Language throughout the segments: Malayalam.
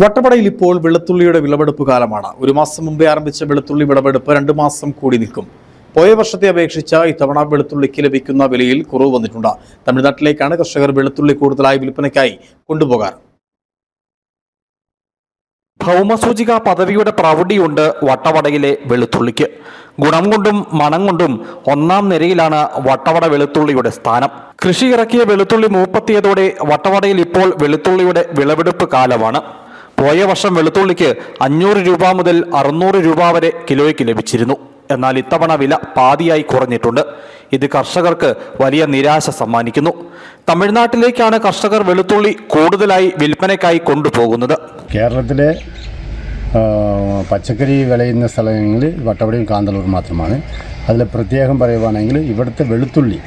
വട്ടവടയിൽ ഇപ്പോൾ വെളുത്തുള്ളിയുടെ വിളവെടുപ്പ് കാലമാണ്. ഒരു മാസം മുമ്പേ ആരംഭിച്ച വെളുത്തുള്ളി വിളവെടുപ്പ് രണ്ട് മാസം കൂടി നിൽക്കും. പോയ വർഷത്തെ അപേക്ഷിച്ച് ഇത്തവണ വെളുത്തുള്ളിക്ക് ലഭിക്കുന്ന വിലയിൽ കുറവ് വന്നിട്ടുണ്ട്. തമിഴ്നാട്ടിലേക്കാണ് കർഷകർ വെളുത്തുള്ളി കൂടുതലായി വിൽപ്പനയ്ക്കായി കൊണ്ടുപോകാറ്. ഭൗമസൂചിക പദവിയുടെ പ്രൗഢിയുണ്ട് വട്ടവടയിലെ വെളുത്തുള്ളിക്ക്. ഗുണം കൊണ്ടും മണം കൊണ്ടും ഒന്നാം നിരയിലാണ് വട്ടവട വെളുത്തുള്ളിയുടെ സ്ഥാനം. കൃഷി ഇറക്കിയ വെളുത്തുള്ളി മൂപ്പത്തിയതോടെ വട്ടവടയിൽ ഇപ്പോൾ വെളുത്തുള്ളിയുടെ വിളവെടുപ്പ് കാലമാണ്. പോയ വർഷം വെളുത്തുള്ളിക്ക് അഞ്ഞൂറ് രൂപ മുതൽ അറുന്നൂറ് രൂപ വരെ കിലോയ്ക്ക് ലഭിച്ചിരുന്നു. എന്നാൽ ഇത്തവണ വില പാതിയായി കുറഞ്ഞിട്ടുണ്ട്. ഇത് കർഷകർക്ക് വലിയ നിരാശ സമ്മാനിക്കുന്നു. തമിഴ്നാട്ടിലേക്കാണ് കർഷകർ വെളുത്തുള്ളി കൂടുതലായി വിൽപ്പനയ്ക്കായി കൊണ്ടുപോകുന്നത്. കേരളത്തിലെ പച്ചക്കറി വിളയുന്ന സ്ഥലങ്ങളിൽ വട്ടവടയും കാന്തളൂർ മാത്രമാണ്. അതിൽ പ്രത്യേകം പറയുവാണെങ്കിൽ ഇവിടുത്തെ വെളുത്തുള്ളി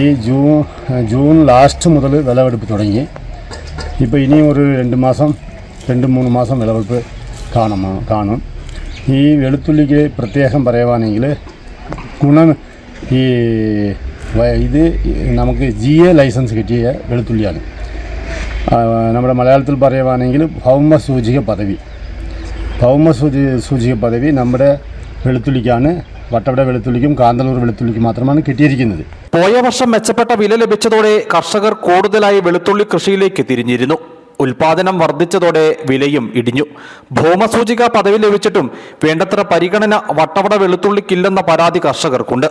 ഈ ജൂൺ ജൂൺ ലാസ്റ്റ് മുതൽ വിളവെടുപ്പ് തുടങ്ങി. ഇപ്പോൾ ഇനിയും ഒരു രണ്ട് മാസം രണ്ട് മൂന്ന് മാസം വിളവെടുപ്പ് കാണും കാണും. ഈ വെളുത്തുള്ളിക്ക് പ്രത്യേകം പറയുവാണെങ്കിൽ ഗുണം ഈ ഇത് നമുക്ക് ജി എ ലൈസൻസ് കിട്ടിയ വെളുത്തുള്ളിയാണ്. നമ്മുടെ മലയാളത്തിൽ പറയുവാണെങ്കിൽ ഭൗമ സൂചിക പദവി. ഭൗമ സൂചി സൂചിക പദവി നമ്മുടെ വെളുത്തുള്ളിക്കാണ് വട്ടവട വെളുത്തുള്ളിക്കും കാന്തളൂർ വെളുത്തുള്ളിക്കും മാത്രമാണ് കിട്ടിയിരിക്കുന്നത്. പോയ വർഷം മെച്ചപ്പെട്ട വില ലഭിച്ചതോടെ കർഷകർ കൂടുതലായി വെളുത്തുള്ളി കൃഷിയിലേക്ക് തിരിഞ്ഞിരുന്നു. ഉൽപാദനം വർദ്ധിച്ചതോടെ വിലയും ഇടിഞ്ഞു. ഭൂമസൂചിക പദവി ലഭിച്ചിട്ടും വേണ്ടത്ര പരിഗണന വട്ടവട വെളുത്തുള്ളിക്കില്ലെന്ന പരാതി കർഷകർക്കുണ്ട്.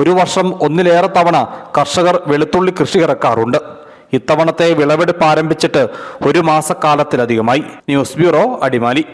ഒരു വർഷം ഒന്നിലേറെ തവണ കർഷകർ വെളുത്തുള്ളി കൃഷി ഇറക്കാറുണ്ട്. ഇത്തവണത്തെ വിളവെടുപ്പ് ആരംഭിച്ചിട്ട് ഒരു മാസക്കാലത്തിലധികമായി. News bureau Adimali.